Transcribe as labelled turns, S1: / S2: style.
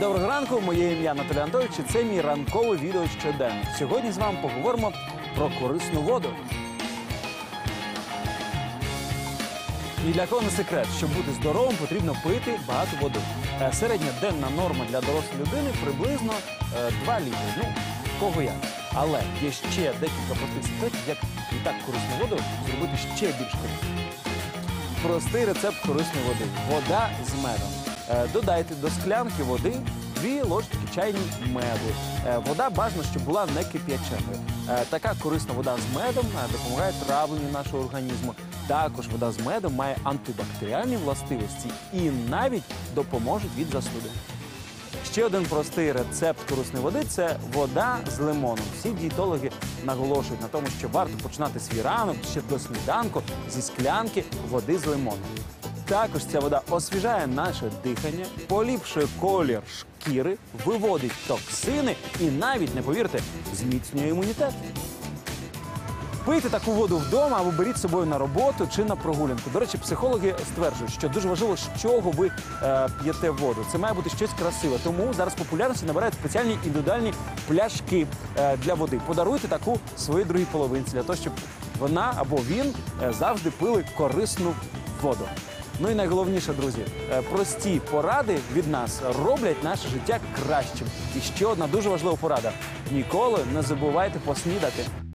S1: Доброго ранку, моє ім'я Анатолій Антович. і Це мій ранковий відео щоденно. Сьогодні з вами поговоримо про корисну воду. І для кого не секрет, щоб бути здоровим, потрібно пити багато води. Е, Середня денна норма для дорослої людини приблизно е, 2 літри. Ну, кого як. Але є ще декілька простих секретів, як і так корисну воду зробити ще більш корисною. Простий рецепт корисної води. Вода з медом. Е, Додайте до склянки води дві ложки чайні меду. Е, Вода бажано, щоб була не кип'яченою. Е, Така корисна вода з медом допомагає травленню нашого організму. Також вода з медом має антибактеріальні властивості і навіть допоможуть від застуди. Ще один простий рецепт корисної води це вода з лимоном. Всі дієтологи наголошують на тому, що варто починати свій ранок ще до сніданку зі склянки води з лимоном. Також ця вода освіжає наше дихання, поліпшує колір шкіри, виводить токсини і навіть, не повірте, зміцнює імунітет. Пийте таку воду вдома або беріть з собою на роботу чи на прогулянку. До речі, психологи стверджують, що дуже важливо, з чого ви е, п'єте воду. Це має бути щось красиве. Тому зараз популярності набирають спеціальні індивідуальні пляшки е, для води. Подаруйте таку своїй другій половинці для того, щоб вона або він е, завжди пили корисну воду. Ну і найголовніше, друзі, е, прості поради від нас роблять наше життя кращим. І ще одна дуже важлива порада: ніколи не забувайте поснідати.